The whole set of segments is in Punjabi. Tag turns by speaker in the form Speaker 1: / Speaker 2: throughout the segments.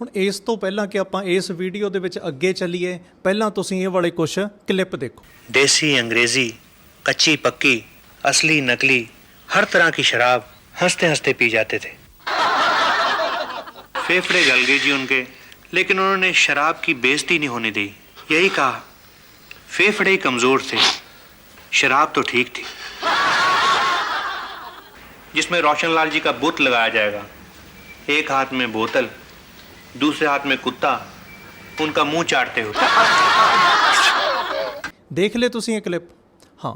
Speaker 1: ਹੁਣ ਇਸ ਤੋਂ ਪਹਿਲਾਂ ਕਿ ਆਪਾਂ ਇਸ ਵੀਡੀਓ ਦੇ ਵਿੱਚ ਅੱਗੇ ਚੱਲੀਏ ਪਹਿਲਾਂ ਤੁਸੀਂ ਇਹ ਵਾਲੇ ਕੁਝ ਕਲਿੱਪ ਦੇਖੋ
Speaker 2: देसी अंग्रेजी कच्ची पक्की असली नकली हर तरह की शराब हंसते हंसते पी जाते थे फेफड़े गल गए जी उनके लेकिन उन्होंने शराब की बेइज्जती नहीं होने दी यही कहा फेफड़े ही कमजोर थे शराब तो ठीक थी जिसमें रोशनलाल जी का बुत लगाया जाएगा एक हाथ में बोतल दूसरे हाथ में कुत्ता उनका मुंह चाटते हुए
Speaker 1: ਦੇਖ ਲੈ ਤੁਸੀਂ ਇਹ ਕਲਿੱਪ ਹਾਂ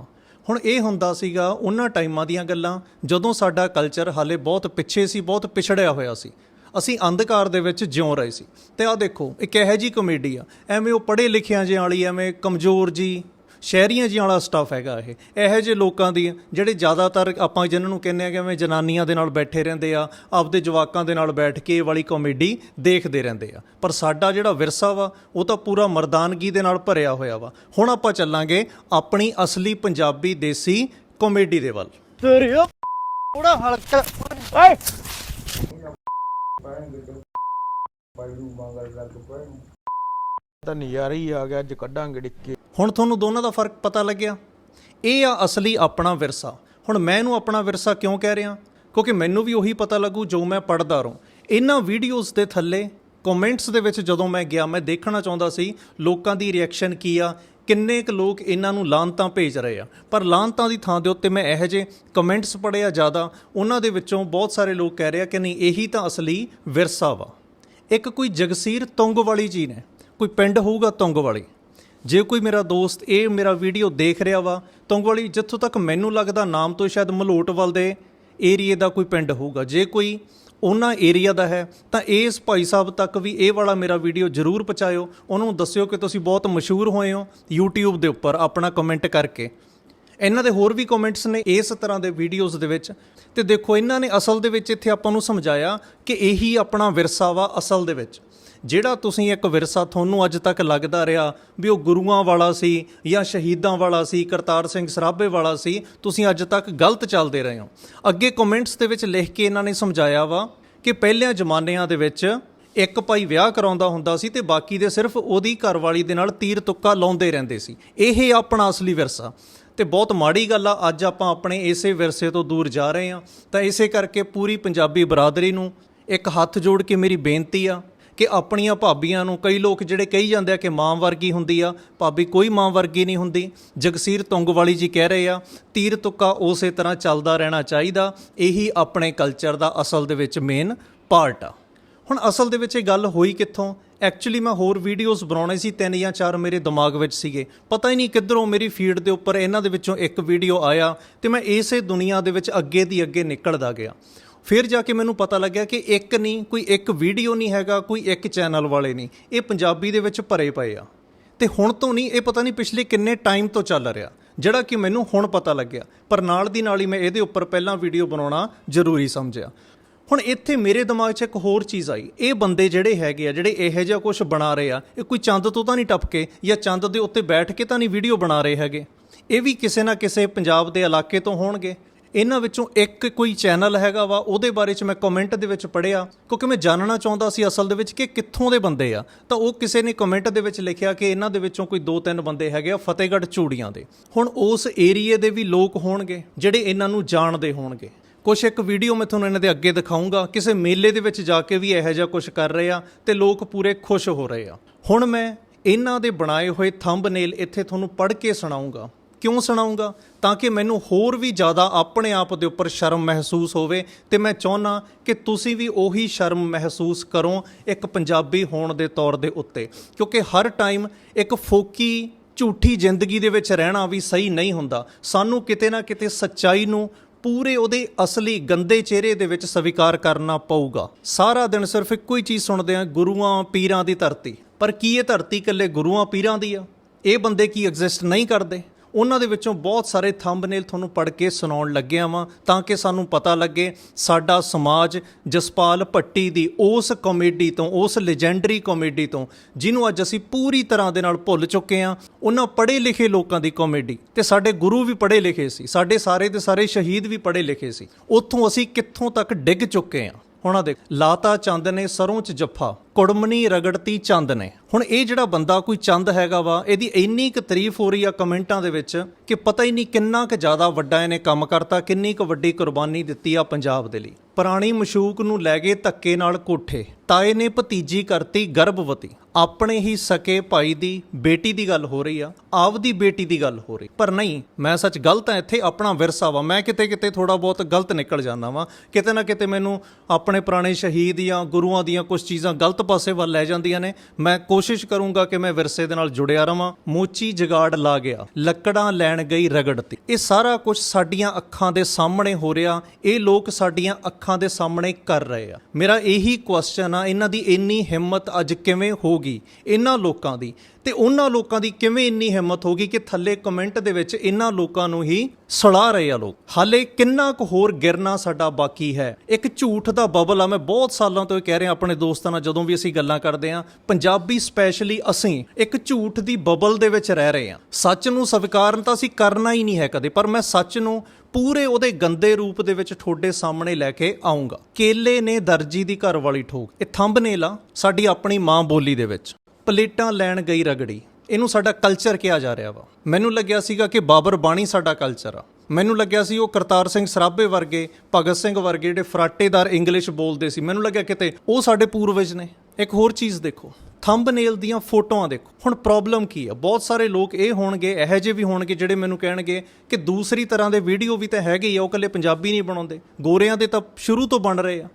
Speaker 1: ਹੁਣ ਇਹ ਹੁੰਦਾ ਸੀਗਾ ਉਹਨਾਂ ਟਾਈਮਾਂ ਦੀਆਂ ਗੱਲਾਂ ਜਦੋਂ ਸਾਡਾ ਕਲਚਰ ਹਾਲੇ ਬਹੁਤ ਪਿੱਛੇ ਸੀ ਬਹੁਤ ਪਿਛੜਿਆ ਹੋਇਆ ਸੀ ਅਸੀਂ ਅੰਧਕਾਰ ਦੇ ਵਿੱਚ ਜਿਉਂ ਰਹੇ ਸੀ ਤੇ ਆਹ ਦੇਖੋ ਇੱਕ ਇਹੋ ਜੀ ਕਮੇਡੀ ਆ ਐਵੇਂ ਉਹ ਪੜ੍ਹੇ ਲਿਖਿਆਂ ਜਿਹੇ ਵਾਲੀ ਐਵੇਂ ਕਮਜ਼ੋਰ ਜੀ ਸ਼ਹਿਰੀਆਂ ਜਿਹਾ ਵਾਲਾ ਸਟਾਫ ਹੈਗਾ ਇਹ। ਇਹੋ ਜਿਹੇ ਲੋਕਾਂ ਦੀ ਜਿਹੜੇ ਜ਼ਿਆਦਾਤਰ ਆਪਾਂ ਜਿਨ੍ਹਾਂ ਨੂੰ ਕਹਿੰਦੇ ਆ ਕਿ ਐਵੇਂ ਜਨਾਨੀਆਂ ਦੇ ਨਾਲ ਬੈਠੇ ਰਹਿੰਦੇ ਆ ਆਪਦੇ ਜਵਾਕਾਂ ਦੇ ਨਾਲ ਬੈਠ ਕੇ ਇਹ ਵਾਲੀ ਕਾਮੇਡੀ ਦੇਖਦੇ ਰਹਿੰਦੇ ਆ। ਪਰ ਸਾਡਾ ਜਿਹੜਾ ਵਿਰਸਾ ਵਾ ਉਹ ਤਾਂ ਪੂਰਾ ਮਰਦਾਨਗੀ ਦੇ ਨਾਲ ਭਰਿਆ ਹੋਇਆ ਵਾ। ਹੁਣ ਆਪਾਂ ਚੱਲਾਂਗੇ ਆਪਣੀ ਅਸਲੀ ਪੰਜਾਬੀ ਦੇਸੀ ਕਾਮੇਡੀ ਦੇ ਵੱਲ।
Speaker 3: ਤੇਰੇ ਥੋੜਾ ਹਲਕਾ ਓਏ! ਤਾਂ ਨਜ਼ਾਰਾ ਹੀ ਆ ਗਿਆ, ਅੱਜ ਕੱਢਾਂਗੇ ਡਿੱਕੇ।
Speaker 1: ਹੁਣ ਤੁਹਾਨੂੰ ਦੋਨਾਂ ਦਾ ਫ਼ਰਕ ਪਤਾ ਲੱਗਿਆ? ਇਹ ਆ ਅਸਲੀ ਆਪਣਾ ਵਿਰਸਾ। ਹੁਣ ਮੈਂ ਇਹਨੂੰ ਆਪਣਾ ਵਿਰਸਾ ਕਿਉਂ ਕਹਿ ਰਿਹਾ? ਕਿਉਂਕਿ ਮੈਨੂੰ ਵੀ ਉਹੀ ਪਤਾ ਲੱਗੂ ਜੋ ਮੈਂ ਪੜਦਾ ਰਹਾ। ਇਹਨਾਂ ਵੀਡੀਓਜ਼ ਦੇ ਥੱਲੇ ਕਮੈਂਟਸ ਦੇ ਵਿੱਚ ਜਦੋਂ ਮੈਂ ਗਿਆ, ਮੈਂ ਦੇਖਣਾ ਚਾਹੁੰਦਾ ਸੀ, ਲੋਕਾਂ ਦੀ ਰਿਐਕਸ਼ਨ ਕੀ ਆ? ਕਿੰਨੇ ਕੁ ਲੋਕ ਇਹਨਾਂ ਨੂੰ ਲਾਂਤਾਂ ਭੇਜ ਰਹੇ ਆ? ਪਰ ਲਾਂਤਾਂ ਦੀ ਥਾਂ ਦੇ ਉੱਤੇ ਮੈਂ ਇਹੋ ਜਿਹੇ ਕਮੈਂਟਸ ਪੜ੍ਹੇ ਜ਼ਿਆਦਾ, ਉਹਨਾਂ ਦੇ ਵਿੱਚੋਂ ਬਹੁਤ ਸਾਰੇ ਲੋਕ ਕਹਿ ਰਹੇ ਆ ਕਿ ਨਹੀਂ, ਇਹੀ ਤਾਂ ਅਸਲੀ ਵਿਰਸਾ ਵਾ। ਇੱਕ ਕੋਈ ਜਗਸੀਰ ਤੁੰਗ ਵਾਲੀ ਜੀ ਨੇ ਕੋਈ ਪਿੰਡ ਹੋਊਗਾ ਤੁੰਗ ਵਾਲੀ ਜੇ ਕੋਈ ਮੇਰਾ ਦੋਸਤ ਇਹ ਮੇਰਾ ਵੀਡੀਓ ਦੇਖ ਰਿਹਾ ਵਾ ਤੁੰਗ ਵਾਲੀ ਜਿੱਥੋਂ ਤੱਕ ਮੈਨੂੰ ਲੱਗਦਾ ਨਾਮ ਤੋਂ ਸ਼ਾਇਦ ਮਲੋਟਵਲ ਦੇ ਏਰੀਏ ਦਾ ਕੋਈ ਪਿੰਡ ਹੋਊਗਾ। ਜੇ ਕੋਈ ਉਹਨਾਂ ਏਰੀਆ ਦਾ ਹੈ, ਤਾਂ ਇਸ ਭਾਈ ਸਾਹਿਬ ਤੱਕ ਵੀ ਇਹ ਵਾਲਾ ਮੇਰਾ ਵੀਡੀਓ ਜ਼ਰੂਰ ਪਹੁੰਚਾਇਓ। ਉਹਨੂੰ ਦੱਸਿਓ ਕਿ ਤੁਸੀਂ ਬਹੁਤ ਮਸ਼ਹੂਰ ਹੋਏ ਹੋ YouTube ਦੇ ਉੱਪਰ ਆਪਣਾ ਕਮੈਂਟ ਕਰਕੇ। ਇਹਨਾਂ ਦੇ ਹੋਰ ਵੀ ਕਮੈਂਟਸ ਨੇ ਇਸ ਤਰ੍ਹਾਂ ਦੇ ਵੀਡੀਓਜ਼ ਦੇ ਵਿੱਚ। ਤੇ ਦੇਖੋ, ਇਹਨਾਂ ਨੇ ਅਸਲ ਦੇ ਵਿੱਚ ਇੱਥੇ ਆਪਾਂ ਨੂੰ ਸਮਝਾਇਆ ਕਿ ਇਹੀ ਆਪਣਾ ਵਿਰਸਾ ਵਾ ਅਸਲ ਦੇ ਵਿੱਚ। ਜਿਹੜਾ ਤੁਸੀਂ ਇੱਕ ਵਿਰਸਾ ਤੁਹਾਨੂੰ ਅੱਜ ਤੱਕ ਲੱਗਦਾ ਰਿਹਾ, ਵੀ ਉਹ ਗੁਰੂਆਂ ਵਾਲਾ ਸੀ ਜਾਂ ਸ਼ਹੀਦਾਂ ਵਾਲਾ ਸੀ, ਕਰਤਾਰ ਸਿੰਘ ਸਰਾਭੇ ਵਾਲਾ ਸੀ, ਤੁਸੀਂ ਅੱਜ ਤੱਕ ਗਲਤ ਚੱਲਦੇ ਰਹੇ ਹੋ। ਅੱਗੇ ਕਮੈਂਟਸ ਦੇ ਵਿੱਚ ਲਿਖ ਕੇ ਇਹਨਾਂ ਨੇ ਸਮਝਾਇਆ ਵਾ ਕਿ ਪਹਿਲਿਆਂ ਜ਼ਮਾਨਿਆਂ ਦੇ ਵਿੱਚ ਇੱਕ ਭਾਈ ਵਿਆਹ ਕਰਾਉਂਦਾ ਹੁੰਦਾ ਸੀ ਤੇ ਬਾਕੀ ਦੇ ਸਿਰਫ ਉਹਦੀ ਘਰਵਾਲੀ ਦੇ ਨਾਲ ਤੀਰ ਤੁੱਕਾ ਲਾਉਂਦੇ ਰਹਿੰਦੇ ਸੀ। ਇਹ ਆਪਣਾ ਅਸਲੀ ਵਿਰਸਾ। ਤੇ ਬਹੁਤ ਮਾੜੀ ਗੱਲ ਆ, ਅੱਜ ਆਪਾਂ ਆਪਣੇ ਇਸੇ ਵਿਰਸੇ ਤੋਂ ਦੂਰ ਜਾ ਰਹੇ ਹਾਂ। ਤਾਂ ਇਸੇ ਕਰਕੇ ਪੂਰੀ ਪੰਜਾਬੀ ਬਰਾਦਰੀ ਨੂੰ ਇੱਕ ਹੱਥ ਜੋੜ ਕੇ ਮੇਰੀ ਬੇਨਤੀ ਆ ਕਿ ਆਪਣੀਆਂ ਭਾਬੀਆਂ ਨੂੰ ਕਈ ਲੋਕ ਜਿਹੜੇ ਕਹੀ ਜਾਂਦੇ ਆ ਕਿ ਮਾਂ ਵਰਗੀ ਹੁੰਦੀ ਆ, ਭਾਬੀ ਕੋਈ ਮਾਂ ਵਰਗੀ ਨਹੀਂ ਹੁੰਦੀ। ਜਗਸੀਰ ਤੁੰਗਵਾਲੀ ਜੀ ਕਹਿ ਰਹੇ ਆ, ਤੀਰ ਤੁੱਕਾ ਉਸੇ ਤਰ੍ਹਾਂ ਚੱਲਦਾ ਰਹਿਣਾ ਚਾਹੀਦਾ, ਇਹੀ ਆਪਣੇ ਕਲਚਰ ਦਾ ਅਸਲ ਦੇ ਵਿੱਚ ਮੇਨ ਪਾਰਟ ਆ। ਹੁਣ ਅਸਲ ਦੇ ਵਿੱਚ ਇਹ ਗੱਲ ਹੋਈ ਕਿੱਥੋਂ? ਐਕਚੁਅਲੀ ਮੈਂ ਹੋਰ ਵੀਡੀਓਜ਼ ਬਣਾਉਣੇ ਸੀ, ਤਿੰਨ ਜਾਂ ਚਾਰ ਮੇਰੇ ਦਿਮਾਗ ਵਿੱਚ ਸੀਗੇ। ਪਤਾ ਹੀ ਨਹੀਂ ਕਿੱਧਰੋਂ ਮੇਰੀ ਫੀਡ ਦੇ ਉੱਪਰ ਇਹਨਾਂ ਦੇ ਵਿੱਚੋਂ ਇੱਕ ਵੀਡੀਓ ਆਇਆ ਤੇ ਮੈਂ ਇਸੇ ਦੁਨੀਆ ਦੇ ਵਿੱਚ ਅੱਗੇ ਦੀ ਅੱਗੇ ਨਿਕਲਦਾ ਗਿਆ। ਫਿਰ ਜਾ ਕੇ ਮੈਨੂੰ ਪਤਾ ਲੱਗਿਆ ਕਿ ਇੱਕ ਨਹੀਂ, ਕੋਈ ਇੱਕ ਵੀਡੀਓ ਨਹੀਂ ਹੈਗਾ, ਕੋਈ ਇੱਕ ਚੈਨਲ ਵਾਲੇ ਨਹੀਂ। ਇਹ ਪੰਜਾਬੀ ਦੇ ਵਿੱਚ ਭਰੇ ਪਏ ਆ। ਤੇ ਹੁਣ ਤੋਂ ਨਹੀਂ, ਇਹ ਪਤਾ ਨਹੀਂ ਪਿਛਲੇ ਕਿੰਨੇ ਟਾਈਮ ਤੋਂ ਚੱਲ ਰਿਹਾ, ਜਿਹੜਾ ਕਿ ਮੈਨੂੰ ਹੁਣ ਪਤਾ ਲੱਗਿਆ। ਪਰ ਨਾਲ ਦੀ ਨਾਲ ਹੀ ਮੈਂ ਇਹਦੇ ਉੱਪਰ ਪਹਿਲਾਂ ਵੀਡੀਓ ਬਣਾਉਣਾ ਜ਼ਰੂਰੀ ਸਮਝਿਆ। ਹੁਣ ਇੱਥੇ ਮੇਰੇ ਦਿਮਾਗ 'ਚ ਇੱਕ ਹੋਰ ਚੀਜ਼ ਆਈ। ਇਹ ਬੰਦੇ ਜਿਹੜੇ ਹੈਗੇ ਆ, ਜਿਹੜੇ ਇਹੋ ਜਿਹਾ ਕੁਝ ਬਣਾ ਰਹੇ ਆ, ਇਹ ਕੋਈ ਚੰਦ ਤੋਂ ਤਾਂ ਨਹੀਂ ਟੱਪ ਕੇ ਜਾਂ ਚੰਦ ਦੇ ਉੱਤੇ ਬੈਠ ਕੇ ਤਾਂ ਨਹੀਂ ਵੀਡੀਓ ਬਣਾ ਰਹੇ ਹੈਗੇ। ਇਹ ਵੀ ਕਿਸੇ ਨਾ ਕਿਸੇ ਪੰਜਾਬ ਦੇ ਇਲਾਕੇ ਤੋਂ ਹੋਣਗੇ। ਇਹਨਾਂ ਵਿੱਚੋਂ ਇੱਕ ਕੋਈ ਚੈਨਲ ਹੈਗਾ ਵਾ, ਉਹਦੇ ਬਾਰੇ 'ਚ ਮੈਂ ਕਮੈਂਟ ਦੇ ਵਿੱਚ ਪੜਿਆ ਕਿਉਂਕਿ ਮੈਂ ਜਾਣਨਾ ਚਾਹੁੰਦਾ ਸੀ ਅਸਲ ਦੇ ਵਿੱਚ ਕਿ ਕਿੱਥੋਂ ਦੇ ਬੰਦੇ ਆ। ਤਾਂ ਉਹ ਕਿਸੇ ਨੇ ਕਮੈਂਟ ਦੇ ਵਿੱਚ ਲਿਖਿਆ ਕਿ ਇਹਨਾਂ ਦੇ ਵਿੱਚੋਂ ਕੋਈ ਦੋ ਤਿੰਨ ਬੰਦੇ ਹੈਗੇ ਆ ਫਤਿਹਗੜ੍ਹ ਚੂੜੀਆਂ ਦੇ। ਹੁਣ ਉਸ ਏਰੀਏ ਦੇ ਵੀ ਲੋਕ ਹੋਣਗੇ, ਜਿਹੜੇ ਇਹਨਾਂ ਨੂੰ ਜਾਣਦੇ ਹੋਣਗੇ। ਕੁਛ ਇੱਕ ਵੀਡੀਓ ਮੈਂ ਤੁਹਾਨੂੰ ਇਹਨਾਂ ਦੇ ਅੱਗੇ ਦਿਖਾਉਂਗਾ ਕਿਸੇ ਮੇਲੇ ਦੇ ਵਿੱਚ ਜਾ ਕੇ ਵੀ ਇਹੋ ਜਿਹਾ ਕੁਝ ਕਰ ਰਹੇ ਆ ਤੇ ਲੋਕ ਪੂਰੇ ਖੁਸ਼ ਹੋ ਰਹੇ ਆ। ਹੁਣ ਮੈਂ ਇਹਨਾਂ ਦੇ ਬਣਾਏ ਹੋਏ ਥੰਬਨੇਲ ਇੱਥੇ ਤੁਹਾਨੂੰ ਪੜ੍ਹ ਕੇ ਸੁਣਾਉਂਗਾ ਕਿਉਂ ਸੁਣਾਉਂਗਾ? ਤਾਂ ਕਿ ਮੈਨੂੰ ਹੋਰ ਵੀ ਜ਼ਿਆਦਾ ਆਪਣੇ ਆਪ ਦੇ ਉੱਪਰ ਸ਼ਰਮ ਮਹਿਸੂਸ ਹੋਵੇ। ਤੇ ਮੈਂ ਚਾਹੁੰਨਾ ਕਿ ਤੁਸੀਂ ਵੀ ਉਹੀ ਸ਼ਰਮ ਮਹਿਸੂਸ ਕਰੋ ਇੱਕ ਪੰਜਾਬੀ ਹੋਣ ਦੇ ਤੌਰ ਦੇ ਉੱਤੇ। ਕਿਉਂਕਿ ਹਰ ਟਾਈਮ ਇੱਕ ਫੋਕੀ, ਝੂਠੀ ਜ਼ਿੰਦਗੀ ਦੇ ਵਿੱਚ ਰਹਿਣਾ ਵੀ ਸਹੀ ਨਹੀਂ ਹੁੰਦਾ। ਸਾਨੂੰ ਕਿਤੇ ਨਾ ਕਿਤੇ ਸੱਚਾਈ ਨੂੰ ਪੂਰੇ ਉਹਦੇ ਅਸਲੀ ਗੰਦੇ ਚਿਹਰੇ ਦੇ ਵਿੱਚ ਸਵੀਕਾਰ ਕਰਨਾ ਪਊਗਾ। ਸਾਰਾ ਦਿਨ ਸਿਰਫ ਇੱਕੋ ਹੀ ਚੀਜ਼ ਸੁਣਦੇ ਆ ਗੁਰੂਆਂ ਪੀਰਾਂ ਦੀ ਧਰਤੀ। ਪਰ ਕੀ ਇਹ ਧਰਤੀ ਇਕੱਲੇ ਗੁਰੂਆਂ ਪੀਰਾਂ ਦੀ ਆ? ਇਹ ਬੰਦੇ ਕੀ ਐਗਜ਼ਿਸਟ ਨਹੀਂ ਕਰਦੇ? ਉਹਨਾਂ ਦੇ ਵਿੱਚੋਂ ਬਹੁਤ ਸਾਰੇ ਥੰਬਨੇਲ ਤੁਹਾਨੂੰ ਪੜ੍ਹ ਕੇ ਸੁਣਾਉਣ ਲੱਗਿਆ ਵਾਂ ਤਾਂ ਕਿ ਸਾਨੂੰ ਪਤਾ ਲੱਗੇ ਸਾਡਾ ਸਮਾਜ ਜਸਪਾਲ ਭੱਟੀ ਦੀ ਉਸ ਕਾਮੇਡੀ ਤੋਂ, ਉਸ ਲੈਜੈਂਡਰੀ ਕਾਮੇਡੀ ਤੋਂ, ਜਿਹਨੂੰ ਅੱਜ ਅਸੀਂ ਪੂਰੀ ਤਰ੍ਹਾਂ ਦੇ ਨਾਲ ਭੁੱਲ ਚੁੱਕੇ ਹਾਂ। ਉਹਨਾਂ ਪੜ੍ਹੇ ਲਿਖੇ ਲੋਕਾਂ ਦੀ ਕਾਮੇਡੀ ਤੇ ਸਾਡੇ ਗੁਰੂ ਵੀ ਪੜ੍ਹੇ ਲਿਖੇ ਸੀ, ਸਾਡੇ ਸਾਰੇ ਦੇ ਸਾਰੇ ਸ਼ਹੀਦ ਵੀ ਪੜ੍ਹੇ ਲਿਖੇ ਸੀ। ਉੱਥੋਂ ਅਸੀਂ ਕਿੱਥੋਂ ਤੱਕ ਡਿੱਗ ਚੁੱਕੇ ਹਾਂ? ਹੁਣ ਦੇ ਲਾਤਾ ਚੰਦ ਨੇ ਸਰੋਂ ਚ ਜੱਫਾ। ਕੁੜਮਨੀ ਰਗੜਤੀ ਚੰਦ ਨੇ। ਹੁਣ ਇਹ ਜਿਹੜਾ ਬੰਦਾ ਕੋਈ ਚੰਦ ਹੈਗਾ ਵਾ, ਇਹਦੀ ਇੰਨੀ ਕੁ ਤਾਰੀਫ ਹੋ ਰਹੀ ਆ ਕਮੈਂਟਾਂ ਦੇ ਵਿੱਚ ਕਿ ਪਤਾ ਹੀ ਨਹੀਂ ਕਿੰਨਾ ਕੁ ਜ਼ਿਆਦਾ ਵੱਡਾ ਇਹਨੇ ਕੰਮ ਕਰਤਾ, ਕਿੰਨੀ ਕੁ ਵੱਡੀ ਕੁਰਬਾਨੀ ਦਿੱਤੀ ਆ ਪੰਜਾਬ ਦੇ ਲਈ। ਪੁਰਾਣੀ ਮਸ਼ੂਕ ਨੂੰ ਲੈ ਗਏ ਧੱਕੇ ਨਾਲ ਕੋਠੇ, ਤਾਏ ਨੇ ਭਤੀਜੀ ਕਰਤੀ ਗਰਭਵਤੀ। ਆਪਣੇ ਹੀ ਸਕੇ ਭਾਈ ਦੀ ਬੇਟੀ ਦੀ ਗੱਲ ਹੋ ਰਹੀ ਆ, ਆਪਦੀ ਬੇਟੀ ਦੀ ਗੱਲ ਹੋ ਰਹੀ। ਪਰ ਨਹੀਂ, ਮੈਂ ਸੱਚ ਗਲਤ ਆ, ਇੱਥੇ ਆਪਣਾ ਵਿਰਸਾ ਵਾ। ਮੈਂ ਕਿਤੇ ਕਿਤੇ ਥੋੜਾ ਬਹੁਤ ਗਲਤ ਨਿਕਲ ਜਾਂਦਾ ਵਾਂ। ਕਿਤੇ ਨਾ ਕਿਤੇ ਮੈਨੂੰ ਆਪਣੇ ਪੁਰਾਣੇ ਸ਼ਹੀਦ ਜਾਂ ਗੁਰੂਆਂ ਦੀਆਂ ਕੁਝ ਚੀਜ਼ਾਂ ਗਲਤ ਪਾਸੇ ਵੱਲ ਲੈ ਜਾਂਦੀਆਂ ਨੇ। ਮੈਂ ਕੋਸ਼ਿਸ਼ ਕਰੂੰਗਾ ਕਿ ਮੈਂ ਵਿਰਸੇ ਦੇ ਨਾਲ ਜੁੜਿਆ ਰਵਾਂ। ਮੋਚੀ ਜਗਾੜ ਲਾ ਗਿਆ। ਲੱਕੜਾਂ ਲੈਣ ਗਈ ਰਗੜਤੀ। ਇਹ ਸਾਰਾ ਕੁਝ ਸਾਡੀਆਂ ਅੱਖਾਂ ਦੇ ਸਾਹਮਣੇ ਹੋ ਰਿਹਾ। ਇਹ ਲੋਕ ਸਾਡੀਆਂ ਅੱਖਾਂ ਦੇ ਸਾਹਮਣੇ ਕਰ ਰਹੇ ਆ। ਮੇਰਾ ਇਹੀ ਕੁਐਸਚਨ ਆ, ਇਹਨਾਂ ਦੀ ਇੰਨੀ ਹਿੰਮਤ ਅੱਜ ਕਿਵੇਂ ਹੋ ਗਈ ਇਹਨਾਂ ਲੋਕਾਂ ਦੀ। ਤੇ ਉਹਨਾਂ ਲੋਕਾਂ ਦੀ ਕਿਵੇਂ ਇੰਨੀ ਹਿੰਮਤ ਹੋ ਗਈ ਕਿ ਥੱਲੇ ਕਮੈਂਟ ਦੇ ਵਿੱਚ ਇਹਨਾਂ ਲੋਕਾਂ ਨੂੰ ਹੀ ਸੜਾ ਰਹੇ ਆ ਲੋਕ। ਹਾਲੇ ਕਿੰਨਾ ਕੁ ਹੋਰ ਗਿਰਨਾ ਸਾਡਾ ਬਾਕੀ ਹੈ। ਇੱਕ ਝੂਠ ਦਾ ਬਬਲ ਆ, ਮੈਂ ਬਹੁਤ ਸਾਲਾਂ ਤੋਂ ਇਹ ਕਹਿ ਰਿਹਾ ਆਪਣੇ ਦੋਸਤਾਂ ਨਾਲ, ਜਦੋਂ ਵੀ ਅਸੀਂ ਗੱਲਾਂ ਕਰਦੇ ਆ ਪੰਜਾਬੀ ਸਪੈਸ਼ਲੀ ਅਸੀਂ ਇੱਕ ਝੂਠ ਦੀ ਬਬਲ ਦੇ ਵਿੱਚ ਰਹਿ ਰਹੇ ਆ ਸੱਚ ਨੂੰ ਸਵੀਕਾਰਨ ਤਾਂ ਅਸੀਂ ਕਰਨਾ ਹੀ ਨਹੀਂ ਹੈ ਕਦੇ, ਪਰ ਮੈਂ ਸੱਚ ਨੂੰ ਪੂਰੇ ਉਹਦੇ ਗੰਦੇ ਰੂਪ ਦੇ ਵਿੱਚ ਤੁਹਾਡੇ ਸਾਹਮਣੇ ਲੈ ਕੇ ਆਉਂਗਾ ਕੇਲੇ ਨੇ ਦਰਜੀ ਦੀ ਘਰ ਵਾਲੀ ਠੋਕ। ਇਹ ਥੰਬਨੇਲ ਆ, ਸਾਡੀ ਆਪਣੀ ਮਾਂ ਬੋਲੀ ਦੇ ਵਿੱਚ। ਪਲੇਟਾਂ ਲੈਣ ਗਈ ਰਗੜੀ। ਇਹਨੂੰ ਸਾਡਾ ਕਲਚਰ ਕਿਹਾ ਜਾ ਰਿਹਾ ਵਾ। ਮੈਨੂੰ ਲੱਗਿਆ ਸੀਗਾ ਕਿ ਬਾਬਰ ਬਾਣੀ ਸਾਡਾ ਕਲਚਰ ਆ। ਮੈਨੂੰ ਲੱਗਿਆ ਸੀ ਉਹ ਕਰਤਾਰ ਸਿੰਘ ਸਰਾਭੇ ਵਰਗੇ, ਭਗਤ ਸਿੰਘ ਵਰਗੇ ਜਿਹੜੇ ਫਰਾਟੇਦਾਰ ਇੰਗਲਿਸ਼ ਬੋਲਦੇ ਸੀ। ਮੈਨੂੰ ਲੱਗਿਆ ਕਿਤੇ ਉਹ ਸਾਡੇ ਪੂਰਵਜ ਨੇ। ਇੱਕ ਹੋਰ ਚੀਜ਼ ਦੇਖੋ ਥੰਬਨੇਲ ਦੀਆਂ ਫੋਟੋਆਂ ਦੇਖੋ। ਹੁਣ ਪ੍ਰੋਬਲਮ ਕੀ ਆ? ਬਹੁਤ ਸਾਰੇ ਲੋਕ ਇਹ ਹੋਣਗੇ, ਇਹੋ ਜਿਹੇ ਵੀ ਹੋਣਗੇ ਜਿਹੜੇ ਮੈਨੂੰ ਕਹਿਣਗੇ ਕਿ ਦੂਸਰੀ ਤਰ੍ਹਾਂ ਦੇ ਵੀਡੀਓ ਵੀ ਤਾਂ ਹੈਗੇ ਹੀ ਆ, ਉਹ ਇਕੱਲੇ ਪੰਜਾਬੀ ਨਹੀਂ ਬਣਾਉਂਦੇ। ਗੋਰਿਆਂ ਦੇ ਤਾਂ ਸ਼ੁਰੂ ਤੋਂ ਬਣ ਰਹੇ ਆ।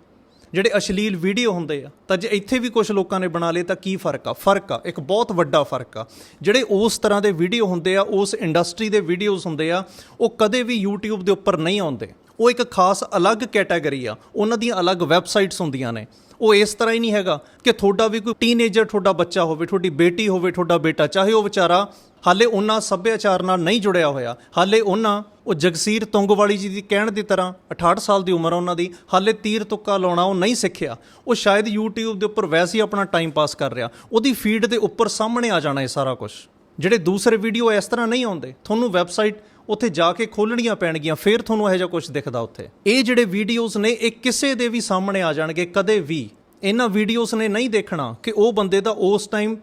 Speaker 1: ਜਿਹੜੇ ਅਸ਼ਲੀਲ ਵੀਡੀਓ ਹੁੰਦੇ ਆ, ਤਾਂ ਜੇ ਇੱਥੇ ਵੀ ਕੁਝ ਲੋਕਾਂ ਨੇ ਬਣਾ ਲਏ ਤਾਂ ਕੀ ਫ਼ਰਕ ਆ? ਫ਼ਰਕ ਆ, ਇੱਕ ਬਹੁਤ ਵੱਡਾ ਫ਼ਰਕ ਆ। ਜਿਹੜੇ ਉਸ ਤਰ੍ਹਾਂ ਦੇ ਵੀਡੀਓ ਹੁੰਦੇ ਆ, ਉਸ ਇੰਡਸਟਰੀ ਦੇ ਵੀਡੀਓਜ਼ ਹੁੰਦੇ ਆ, ਉਹ ਕਦੇ ਵੀ YouTube ਦੇ ਉੱਪਰ ਨਹੀਂ ਆਉਂਦੇ। ਉਹ ਇੱਕ ਖਾਸ ਅਲੱਗ ਕੈਟਾਗਰੀ ਆ। ਉਹਨਾਂ ਦੀਆਂ ਅਲੱਗ ਵੈਬਸਾਈਟਸ ਹੁੰਦੀਆਂ ਨੇ। ਉਹ ਇਸ ਤਰ੍ਹਾਂ ਹੀ ਨਹੀਂ ਹੈਗਾ ਕਿ ਤੁਹਾਡਾ ਵੀ ਕੋਈ ਟੀਨੇਜਰ ਤੁਹਾਡਾ ਬੱਚਾ ਹੋਵੇ, ਤੁਹਾਡੀ ਬੇਟੀ ਹੋਵੇ, ਤੁਹਾਡਾ ਬੇਟਾ, ਚਾਹੇ ਉਹ ਵਿਚਾਰਾ ਹਾਲੇ ਉਹਨਾਂ ਸੱਭਿਆਚਾਰ ਨਾਲ ਨਹੀਂ ਜੁੜਿਆ ਹੋਇਆ। ਹਾਲੇ ਉਹਨਾਂ, ਉਹ ਜਗਸੀਰ ਤੁੰਗਵਾਲੀ ਜੀ ਦੀ ਕਹਿਣ ਦੀ ਤਰ੍ਹਾਂ 68 ਸਾਲ ਦੀ ਉਮਰ ਆ ਉਹਨਾਂ ਦੀ, ਹਾਲੇ ਤੀਰ ਤੁੱਕਾ ਲਾਉਣਾ ਉਹ ਨਹੀਂ ਸਿੱਖਿਆ। ਉਹ ਸ਼ਾਇਦ YouTube ਦੇ ਉੱਪਰ ਵੈਸੇ ਹੀ ਆਪਣਾ ਟਾਈਮ ਪਾਸ ਕਰ ਰਿਹਾ। ਉਹਦੀ ਫੀਡ ਦੇ ਉੱਪਰ ਸਾਹਮਣੇ ਆ ਜਾਣਾ ਇਹ ਸਾਰਾ ਕੁਝ ਜਿਹੜੇ ਦੂਸਰੇ ਵੀਡੀਓ ਇਸ ਤਰ੍ਹਾਂ ਨਹੀਂ ਆਉਂਦੇ, ਤੁਹਾਨੂੰ ਵੈਬਸਾਈਟ ਉੱਥੇ ਜਾ ਕੇ ਖੋਲਣੀਆਂ ਪੈਣਗੀਆਂ, ਫਿਰ ਤੁਹਾਨੂੰ ਇਹੋ ਜਿਹਾ ਕੁਝ ਦਿਖਦਾ ਉੱਥੇ। ਇਹ ਜਿਹੜੇ ਵੀਡੀਓਜ਼ ਨੇ, ਇਹ ਕਿਸੇ ਦੇ ਵੀ ਸਾਹਮਣੇ ਆ ਜਾਣਗੇ, ਕਦੇ ਵੀ। ਇਹਨਾਂ ਵੀਡੀਓਜ਼ ਨੇ ਨਹੀਂ ਦੇਖਣਾ ਕਿ ਉਹ ਬੰਦੇ ਦਾ ਉਸ ਟਾਈਮ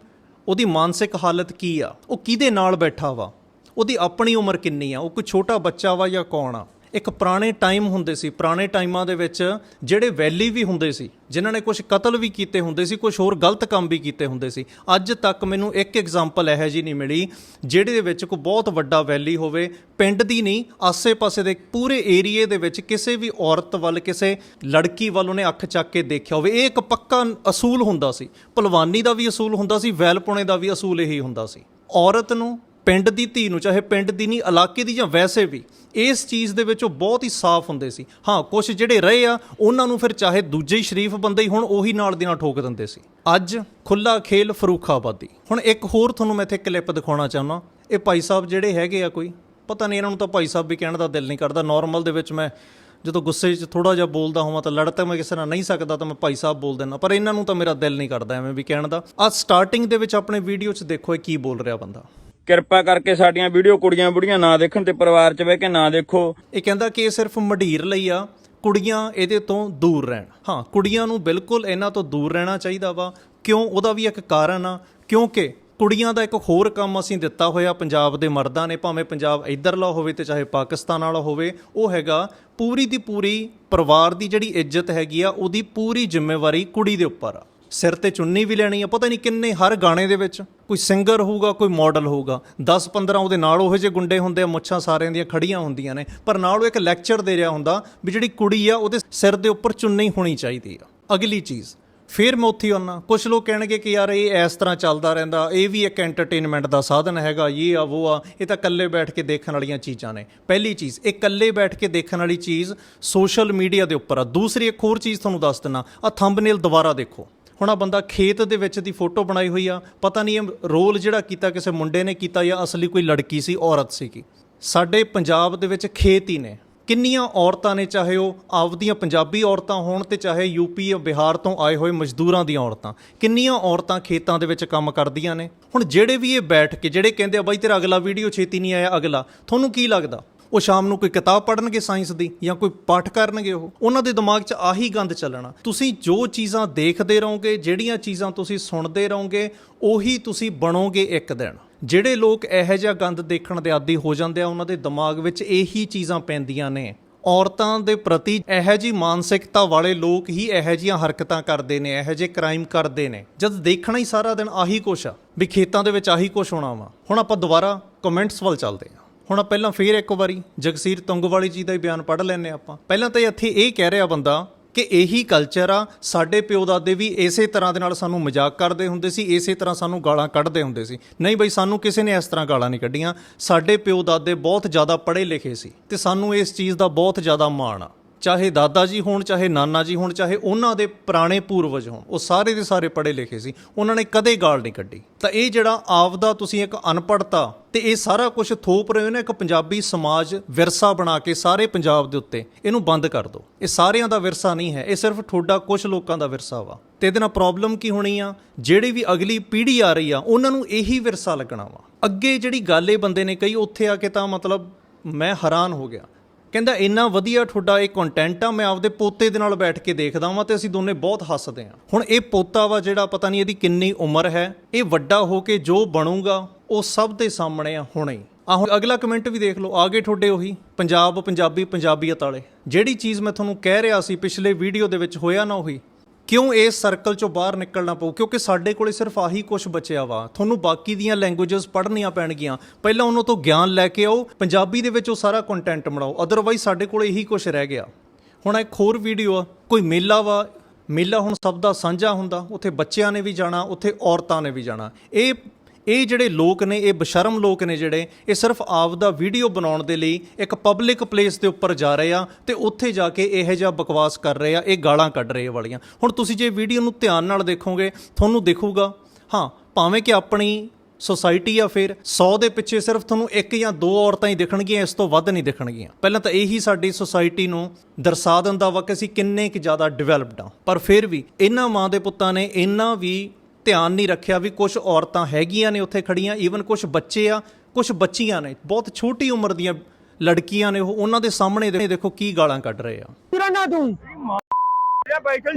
Speaker 1: ਉਹਦੀ ਮਾਨਸਿਕ ਹਾਲਤ ਕੀ ਆ, ਉਹ ਕਿਹਦੇ ਨਾਲ ਬੈਠਾ ਵਾ, ਉਹਦੀ ਆਪਣੀ ਉਮਰ ਕਿੰਨੀ ਆ, ਉਹ ਕੋਈ ਛੋਟਾ ਬੱਚਾ ਵਾ ਜਾਂ ਕੌਣ ਆ। ਇੱਕ ਪੁਰਾਣੇ ਟਾਈਮ ਹੁੰਦੇ ਸੀ, ਪੁਰਾਣੇ ਟਾਈਮਾਂ ਦੇ ਵਿੱਚ ਜਿਹੜੇ ਵੈਲੀ ਵੀ ਹੁੰਦੇ ਸੀ, ਜਿਨ੍ਹਾਂ ਨੇ ਕੁਝ ਕਤਲ ਵੀ ਕੀਤੇ ਹੁੰਦੇ ਸੀ ਕੁਝ ਹੋਰ ਗਲਤ ਕੰਮ ਵੀ ਕੀਤੇ ਹੁੰਦੇ ਸੀ, ਅੱਜ ਤੱਕ ਮੈਨੂੰ ਇੱਕ ਐਗਜ਼ਾਮਪਲ ਇਹੋ ਜੀ ਨਹੀਂ ਮਿਲੀ, ਜਿਹੜੇ ਦੇ ਵਿੱਚ ਕੋਈ ਬਹੁਤ ਵੱਡਾ ਵੈਲੀ ਹੋਵੇ, ਪਿੰਡ ਦੀ ਨਹੀਂ, ਆਸੇ-ਪਾਸੇ ਦੇ ਪੂਰੇ ਏਰੀਏ ਦੇ ਵਿੱਚ ਕਿਸੇ ਵੀ ਔਰਤ ਵੱਲ, ਕਿਸੇ ਲੜਕੀ ਵੱਲ ਉਹਨੇ ਅੱਖ ਚੱਕ ਕੇ ਦੇਖਿਆ ਹੋਵੇ, ਇਹ ਇੱਕ ਪੱਕਾ ਅਸੂਲ ਹੁੰਦਾ ਸੀ, ਭਲਵਾਨੀ ਦਾ ਵੀ ਅਸੂਲ ਹੁੰਦਾ ਸੀ, ਵੈਲਪੁਣੇ ਦਾ ਵੀ ਅਸੂਲ ਇਹੀ ਹੁੰਦਾ ਸੀ। ਔਰਤ ਨੂੰ ਪਿੰਡ ਦੀ ਧੀ ਨੂੰ, ਚਾਹੇ ਪਿੰਡ ਦੀ ਨਹੀਂ, ਇਲਾਕੇ ਦੀ ਜਾਂ ਵੈਸੇ ਵੀ, ਇਸ ਚੀਜ਼ ਦੇ ਵਿੱਚ ਉਹ ਬਹੁਤ ਹੀ ਸਾਫ਼ ਹੁੰਦੇ ਸੀ। ਹਾਂ ਕੁਝ ਜਿਹੜੇ ਰਹੇ ਆ, ਉਹਨਾਂ ਨੂੰ ਫਿਰ ਚਾਹੇ ਦੂਜੇ ਹੀ ਸ਼ਰੀਫ ਬੰਦੇ ਹੀ ਹੁਣ, ਉਹੀ ਨਾਲ ਦੀ ਨਾਲ ਠੋਕ ਦਿੰਦੇ ਸੀ। ਅੱਜ ਖੁੱਲਾ ਖੇਲ ਫਰੂਖਾਬਾਦੀ। ਹੁਣ ਇੱਕ ਹੋਰ ਤੁਹਾਨੂੰ ਮੈਂ ਇੱਥੇ ਕਲਿੱਪ ਦਿਖਾਉਣਾ ਚਾਹੁੰਦਾ। ਇਹ ਭਾਈ ਸਾਹਿਬ ਜਿਹੜੇ ਹੈਗੇ ਆ ਕੋਈ, ਪਤਾ ਨਹੀਂ ਇਹਨਾਂ ਨੂੰ ਤਾਂ ਭਾਈ ਸਾਹਿਬ ਵੀ ਕਹਿਣ ਦਾ ਦਿਲ ਨਹੀਂ ਕਰਦਾ। ਨਾਰਮਲ ਦੇ ਵਿੱਚ ਮੈਂ ਜਦੋਂ ਗੁੱਸੇ 'ਚ ਥੋੜਾ ਜਿਹਾ ਬੋਲਦਾ ਹੋਵਾਂ ਤਾਂ ਲੜ ਤਾਂ ਮੈਂ ਕਿਸੇ ਨਾਲ ਨਹੀਂ ਸਕਦਾ ਤਾਂ ਮੈਂ ਭਾਈ ਸਾਹਿਬ ਬੋਲ ਦਿੰਦਾ। ਪਰ ਇਹਨਾਂ ਨੂੰ ਤਾਂ ਮੇਰਾ ਦਿਲ ਨਹੀਂ ਕਰਦਾ ਐਵੇਂ ਵੀ ਕਹਿਣ ਦਾ। ਆ ਸਟਾਰਟਿੰਗ ਦੇ ਵਿੱਚ ਆਪਣੇ ਵੀਡੀਓ 'ਚ ਦੇਖੋ ਇਹ ਕੀ ਬੋਲ ਰਿਹਾ ਬੰਦਾ।
Speaker 4: ਕਿਰਪਾ ਕਰਕੇ ਸਾਡੀਆਂ ਵੀਡੀਓ ਕੁੜੀਆਂ ਬੁੜੀਆਂ ਨਾ ਦੇਖਣ ਤੇ ਪਰਿਵਾਰ 'ਚ ਬਹਿ ਕੇ ਨਾ ਦੇਖੋ।
Speaker 1: ਇਹ ਕਹਿੰਦਾ ਕਿ ਇਹ ਸਿਰਫ ਮਢੀਰ ਲਈ ਆ, ਕੁੜੀਆਂ ਇਹਦੇ ਤੋਂ ਦੂਰ ਰਹਿਣ। ਹਾਂ, ਕੁੜੀਆਂ ਨੂੰ ਬਿਲਕੁਲ ਇਹਨਾਂ ਤੋਂ ਦੂਰ ਰਹਿਣਾ ਚਾਹੀਦਾ ਵਾ। ਕਿਉਂ? ਉਹਦਾ ਵੀ ਇੱਕ ਕਾਰਨ ਆ। ਕਿਉਂਕਿ ਕੁੜੀਆਂ ਦਾ ਇੱਕ ਹੋਰ ਕੰਮ ਅਸੀਂ ਦਿੱਤਾ ਹੋਇਆ ਪੰਜਾਬ ਦੇ ਮਰਦਾਂ ਨੇ, ਭਾਵੇਂ ਪੰਜਾਬ ਇਧਰਲਾ ਹੋਵੇ ਤੇ ਚਾਹੇ ਪਾਕਿਸਤਾਨ ਵਾਲਾ ਹੋਵੇ, ਉਹ ਹੈਗਾ ਪੂਰੀ ਦੀ ਪੂਰੀ ਪਰਿਵਾਰ ਦੀ ਜਿਹੜੀ ਇੱਜ਼ਤ ਹੈਗੀ ਆ, ਉਹਦੀ ਪੂਰੀ ਜ਼ਿੰਮੇਵਾਰੀ ਕੁੜੀ ਦੇ ਉੱਪਰ ਆ। ਸਿਰ ਤੇ ਚੁੰਨੀ ਵੀ ਲੈਣੀ ਆ। ਪਤਾ ਨਹੀਂ ਕਿੰਨੇ, ਹਰ ਗਾਣੇ ਦੇ ਵਿੱਚ ਕੋਈ ਸਿੰਗਰ ਹੋਊਗਾ, ਕੋਈ ਮਾਡਲ ਹੋਊਗਾ। 10 15 ਉਹਦੇ ਨਾਲ ਉਹੋ ਜਿਹੇ ਗੁੰਡੇ ਹੁੰਦੇ ਆ, ਮੁੱਛਾਂ ਸਾਰਿਆਂ ਦੀਆਂ ਖੜੀਆਂ ਹੁੰਦੀਆਂ ਨੇ। ਪਰ ਨਾਲ ਉਹ ਇੱਕ ਲੈਕਚਰ ਦੇ ਰਿਹਾ ਹੁੰਦਾ ਵੀ ਜਿਹੜੀ ਕੁੜੀ ਆ, ਉਹਦੇ ਸਿਰ ਦੇ ਉੱਪਰ ਚੁੰਨੀ ਹੋਣੀ ਚਾਹੀਦੀ ਆ। ਅਗਲੀ ਚੀਜ਼, ਫਿਰ ਮੈਂ ਉੱਥੇ ਆਉਣਾ ਕੁਝ ਲੋਕ ਕਹਿਣਗੇ ਕਿ ਯਾਰ ਇਹ ਇਸ ਤਰ੍ਹਾਂ ਚੱਲਦਾ ਰਹਿੰਦਾ, ਇਹ ਵੀ ਇੱਕ ਐਂਟਰਟੇਨਮੈਂਟ ਦਾ ਸਾਧਨ ਹੈਗਾ, ਇਹ ਆ, ਉਹ ਆ, ਇਹ ਤਾਂ ਇਕੱਲੇ ਬੈਠ ਕੇ ਦੇਖਣ ਵਾਲੀਆਂ ਚੀਜ਼ਾਂ ਨੇ। ਪਹਿਲੀ ਚੀਜ਼, ਇਹ ਇਕੱਲੇ ਬੈਠ ਕੇ ਦੇਖਣ ਵਾਲੀ ਚੀਜ਼ ਸੋਸ਼ਲ ਮੀਡੀਆ ਦੇ ਉੱਪਰ ਆ। ਦੂਸਰੀ ਇੱਕ ਹੋਰ ਚੀਜ਼ ਤੁਹਾਨੂੰ ਦੱਸ ਦਿੰਨਾ ਆ ਥੰਬਨੇਲ ਦੁਬਾਰਾ ਦੇਖੋ। ਹੁਣ ਆ ਬੰਦਾ ਖੇਤ ਦੇ ਵਿੱਚ ਦੀ ਫੋਟੋ ਬਣਾਈ ਹੋਈ ਆ, ਪਤਾ ਨਹੀਂ ਇਹ ਰੋਲ ਜਿਹੜਾ ਕੀਤਾ ਕਿਸੇ ਮੁੰਡੇ ਨੇ ਕੀਤਾ ਜਾਂ ਅਸਲੀ ਕੋਈ ਲੜਕੀ ਸੀ, ਔਰਤ ਸੀਗੀ ਸਾਡੇ ਪੰਜਾਬ ਦੇ ਵਿੱਚ ਖੇਤ ਹੀ ਨੇ। ਕਿੰਨੀਆਂ ਔਰਤਾਂ ਨੇ, ਚਾਹੇ ਉਹ ਆਪਦੀਆਂ ਪੰਜਾਬੀ ਔਰਤਾਂ ਹੋਣ ਤੇ ਚਾਹੇ ਯੂਪੀ ਜਾਂ ਬਿਹਾਰ ਤੋਂ ਆਏ ਹੋਏ ਮਜ਼ਦੂਰਾਂ ਦੀਆਂ ਔਰਤਾਂ। ਕਿੰਨੀਆਂ ਔਰਤਾਂ ਖੇਤਾਂ ਦੇ ਵਿੱਚ ਕੰਮ ਕਰਦੀਆਂ ਨੇ। ਹੁਣ ਜਿਹੜੇ ਵੀ ਇਹ ਬੈਠ ਕੇ, ਜਿਹੜੇ ਕਹਿੰਦੇ ਆ, ਬਾਈ ਤੇਰਾ ਅਗਲਾ ਵੀਡੀਓ ਛੇਤੀ ਨਹੀਂ ਆਇਆ, ਅਗਲਾ। ਤੁਹਾਨੂੰ ਕੀ ਲੱਗਦਾ? ਉਹ ਸ਼ਾਮ ਨੂੰ ਕੋਈ ਕਿਤਾਬ ਪੜ੍ਹਨਗੇ ਸਾਇੰਸ ਦੀ ਜਾਂ ਕੋਈ ਪਾਠ ਕਰਨਗੇ ਉਹ, ਉਹਨਾਂ ਦੇ ਦਿਮਾਗ 'ਚ ਆਹੀ ਗੰਦ ਚੱਲਣਾ। ਤੁਸੀਂ ਜੋ ਚੀਜ਼ਾਂ ਦੇਖਦੇ ਰਹੋਗੇ, ਜਿਹੜੀਆਂ ਚੀਜ਼ਾਂ ਤੁਸੀਂ ਸੁਣਦੇ ਰਹੋਗੇ, ਉਹੀ ਤੁਸੀਂ ਬਣੋਗੇ ਇੱਕ ਦਿਨ। ਜਿਹੜੇ ਲੋਕ ਇਹੋ ਜਿਹਾ ਗੰਦ ਦੇਖਣ ਦੇ ਆਦੀ ਹੋ ਜਾਂਦੇ ਆ, ਉਹਨਾਂ ਦੇ ਦਿਮਾਗ ਵਿੱਚ ਇਹੀ ਚੀਜ਼ਾਂ ਪੈਂਦੀਆਂ ਨੇ। ਔਰਤਾਂ ਦੇ ਪ੍ਰਤੀ ਇਹੋ ਜੀ ਮਾਨਸਿਕਤਾ ਵਾਲੇ ਲੋਕ ਹੀ ਇਹੋ ਜੀਆਂ ਹਰਕਤਾਂ ਕਰਦੇ ਨੇ, ਇਹੋ ਜਿਹੇ ਕ੍ਰਾਈਮ ਕਰਦੇ ਨੇ। ਜਦ ਦੇਖਣਾ ਹੀ ਸਾਰਾ ਦਿਨ ਆਹੀ ਕੁਛ ਆ, ਵੀ ਖੇਤਾਂ ਦੇ ਵਿੱਚ ਆਹੀ ਕੁਛ ਹੋਣਾ ਵਾ। ਹੁਣ ਆਪਾਂ ਦੁਬਾਰਾ ਕਮੈਂਟਸ ਵੱਲ ਚੱਲਦੇ ਹਾਂ ਹੁਣ ਪਹਿਲਾਂ ਫੇਰ ਇੱਕ ਵਾਰੀ ਜਗਸੀਰ ਤੁੰਗਵਾਲੀ ਜੀ ਦਾ ਹੀ ਬਿਆਨ ਪੜ੍ਹ ਲੈਂਦੇ ਆਪਾਂ। ਪਹਿਲਾਂ ਤਾਂ ਇੱਥੇ ਇਹ ਕਹਿ ਰਿਹਾ ਬੰਦਾ ਕਿ ਇਹੀ ਕਲਚਰ ਆ, ਸਾਡੇ ਪਿਓ ਦਾਦੇ ਵੀ ਇਸੇ ਤਰ੍ਹਾਂ ਦੇ ਨਾਲ ਸਾਨੂੰ ਮਜ਼ਾਕ ਕਰਦੇ ਹੁੰਦੇ ਸੀ, ਇਸੇ ਤਰ੍ਹਾਂ ਸਾਨੂੰ ਗਾਲਾਂ ਕੱਢਦੇ ਹੁੰਦੇ ਸੀ। ਨਹੀਂ ਬਈ, ਸਾਨੂੰ ਕਿਸੇ ਨੇ ਇਸ ਤਰ੍ਹਾਂ ਗਾਲਾਂ ਨਹੀਂ ਕੱਢੀਆਂ। ਸਾਡੇ ਪਿਓ ਦਾਦੇ ਬਹੁਤ ਜ਼ਿਆਦਾ ਪੜ੍ਹੇ ਲਿਖੇ ਸੀ ਤੇ ਸਾਨੂੰ ਇਸ ਚੀਜ਼ ਦਾ ਬਹੁਤ ਜ਼ਿਆਦਾ ਮਾਣ ਆ। ਚਾਹੇ ਦਾਦਾ ਜੀ ਹੋਣ, ਚਾਹੇ ਨਾਨਾ ਜੀ ਹੋਣ, ਚਾਹੇ ਉਹਨਾਂ ਦੇ ਪੁਰਾਣੇ ਪੂਰਵਜ ਹੋਣ, ਉਹ ਸਾਰੇ ਦੇ ਸਾਰੇ ਪੜ੍ਹੇ ਲਿਖੇ ਸੀ, ਉਹਨਾਂ ਨੇ ਕਦੇ ਗਾਲ ਨਹੀਂ ਕੱਢੀ। ਤਾਂ ਇਹ ਜਿਹੜਾ ਆਪਦਾ ਤੁਸੀਂ ਇੱਕ ਅਨਪੜ੍ਹਤਾ ਤੇ ਇਹ ਸਾਰਾ ਕੁਝ ਥੋਪ ਰਹੇ ਹੋ ਨਾ, ਇੱਕ ਪੰਜਾਬੀ ਸਮਾਜ ਵਿਰਸਾ ਬਣਾ ਕੇ ਸਾਰੇ ਪੰਜਾਬ ਦੇ ਉੱਤੇ, ਇਹਨੂੰ ਬੰਦ ਕਰ ਦਿਓ। ਇਹ ਸਾਰਿਆਂ ਦਾ ਵਿਰਸਾ ਨਹੀਂ ਹੈ, ਇਹ ਸਿਰਫ ਠੋਡਾ ਕੁਝ ਲੋਕਾਂ ਦਾ ਵਿਰਸਾ ਵਾ। ਤੇ ਇਹਦੇ ਨਾਲ ਪ੍ਰੋਬਲਮ ਕੀ ਹੋਣੀ ਆ? ਜਿਹੜੀ ਵੀ ਅਗਲੀ ਪੀੜ੍ਹੀ ਆ ਰਹੀ ਆ, ਉਹਨਾਂ ਨੂੰ ਇਹੀ ਵਿਰਸਾ ਲੱਗਣਾ ਵਾ। ਅੱਗੇ ਜਿਹੜੀ ਗੱਲ ਇਹ ਬੰਦੇ ਨੇ ਕਹੀ, ਉੱਥੇ ਆ ਕੇ ਤਾਂ ਮਤਲਬ ਮੈਂ ਹੈਰਾਨ ਹੋ ਗਿਆ। ਕਹਿੰਦਾ, ਇੰਨਾ ਵਧੀਆ ਤੁਹਾਡਾ ਇਹ ਕੰਟੈਂਟ ਆ, ਮੈਂ ਆਪਦੇ ਪੋਤੇ ਦੇ ਨਾਲ ਬੈਠ ਕੇ ਦੇਖਦਾ ਵਾਂ ਤੇ ਅਸੀਂ ਦੋਨੇ ਬਹੁਤ ਹੱਸਦੇ ਹਾਂ ਹੁਣ ਇਹ ਪੋਤਾ ਵਾ ਜਿਹੜਾ ਪਤਾ ਨਹੀਂ ਇਹਦੀ ਕਿੰਨੀ ਉਮਰ ਹੈ, ਇਹ ਵੱਡਾ ਹੋ ਕੇ ਜੋ ਬਣੂਗਾ, ਉਹ ਸਭ ਦੇ ਸਾਹਮਣੇ ਆ ਹੁਣੇ ਹੀ। ਆ ਹੁਣ ਅਗਲਾ ਕਮੈਂਟ ਵੀ ਦੇਖ ਲਓ, ਆਗੇ ਤੁਹਾਡੇ ਉਹੀ, ਪੰਜਾਬ ਪੰਜਾਬੀ ਪੰਜਾਬੀਅਤ ਵਾਲੇ। ਜਿਹੜੀ ਚੀਜ਼ ਮੈਂ ਤੁਹਾਨੂੰ ਕਹਿ ਰਿਹਾ ਸੀ ਪਿਛਲੇ ਵੀਡੀਓ ਦੇ ਵਿੱਚ ਹੋਇਆ ਨਾ ਉਹੀ ਕਿਉਂ ਇਸ ਸਰਕਲ ਚੋਂ ਬਾਹਰ ਨਿਕਲਣਾ ਪਊ? ਕਿਉਂਕਿ ਸਾਡੇ ਕੋਲੇ ਸਿਰਫ ਆਹੀ ਕੁਝ ਬਚਿਆ ਵਾ। ਤੁਹਾਨੂੰ ਬਾਕੀ ਦੀਆਂ ਲੈਂਗੁਏਜਸ ਪੜ੍ਹਨੀਆਂ ਪੈਣਗੀਆਂ। ਪਹਿਲਾਂ ਉਹਨਾਂ ਤੋਂ ਗਿਆਨ ਲੈ ਕੇ ਆਓ, ਪੰਜਾਬੀ ਦੇ ਵਿੱਚ ਉਹ ਸਾਰਾ ਕੰਟੈਂਟ ਬਣਾਓ। ਅਦਰਵਾਈਜ਼ ਸਾਡੇ ਕੋਲੇ ਇਹੀ ਕੁਝ ਰਹਿ ਗਿਆ। ਹੁਣ ਇੱਕ ਹੋਰ ਵੀਡੀਓ ਆ, ਕੋਈ ਮੇਲਾ ਵਾ। ਮੇਲਾ ਹੁਣ ਸਭ ਦਾ ਸਾਂਝਾ ਹੁੰਦਾ। ਉੱਥੇ ਬੱਚਿਆਂ ਨੇ ਵੀ ਜਾਣਾ, ਉੱਥੇ ਔਰਤਾਂ ਨੇ ਵੀ ਜਾਣਾ। ਇਹ ਇਹ ਜਿਹੜੇ ਲੋਕ ਨੇ, ਇਹ ਬਸ਼ਰਮ ਲੋਕ ਨੇ ਜਿਹੜੇ, ਇਹ ਸਿਰਫ ਆਪ ਦਾ ਵੀਡੀਓ ਬਣਾਉਣ ਦੇ ਲਈ ਇੱਕ ਪਬਲਿਕ ਪਲੇਸ ਦੇ ਉੱਪਰ ਜਾ ਰਹੇ ਆ ਤੇ ਉੱਥੇ ਜਾ ਕੇ ਇਹੋ ਜਿਹਾ ਬਕਵਾਸ ਕਰ ਰਹੇ ਆ, ਇਹ ਗਾਲਾਂ ਕੱਢ ਰਹੇ ਵਾਲੀਆਂ। ਹੁਣ ਤੁਸੀਂ ਜੇ ਵੀਡੀਓ ਨੂੰ ਧਿਆਨ ਨਾਲ ਦੇਖੋਗੇ, ਤੁਹਾਨੂੰ ਦਿਖੂਗਾ, ਹਾਂ, ਭਾਵੇਂ ਕਿ ਆਪਣੀ ਸੋਸਾਇਟੀ ਆ ਫਿਰ 100 ਦੇ ਪਿੱਛੇ ਸਿਰਫ ਤੁਹਾਨੂੰ ਇੱਕ ਜਾਂ ਦੋ ਔਰਤਾਂ ਹੀ ਦਿਖਣਗੀਆਂ, ਇਸ ਤੋਂ ਵੱਧ ਨਹੀਂ ਦਿਖਣਗੀਆਂ। ਪਹਿਲਾਂ ਤਾਂ ਇਹੀ ਸਾਡੀ ਸੋਸਾਇਟੀ ਨੂੰ ਦਰਸਾ ਦਿੰਦਾ ਵਾ ਕਿ ਅਸੀਂ ਕਿੰਨੇ ਕੁ ਜ਼ਿਆਦਾ ਡਿਵੈਲਪਡ ਆ। ਪਰ ਫਿਰ ਵੀ ਇਹਨਾਂ ਮਾਂ ਦੇ ਪੁੱਤਾਂ ਨੇ ਇਹਨਾਂ ਵੀ ਧਿਆਨ ਨਹੀਂ ਰੱਖਿਆ ਵੀ ਕੁਝ ਔਰਤਾਂ ਹੈਗੀਆਂ ਨੇ ਉੱਥੇ ਖੜੀਆਂ ਈਵਨ ਕੁਝ ਬੱਚੇ ਆ ਕੁਝ ਬੱਚੀਆਂ ਨੇ ਬਹੁਤ ਛੋਟੀ ਉਮਰ ਦੀਆਂ ਲੜਕੀਆਂ ਨੇ ਉਹ ਉਹਨਾਂ ਦੇ ਸਾਹਮਣੇ ਦੇਖੋ ਕੀ ਗਾਲਾਂ ਕੱਢ ਰਹੇ ਆ।
Speaker 5: ਤੇਰਾ ਨਾ ਤੂੰ।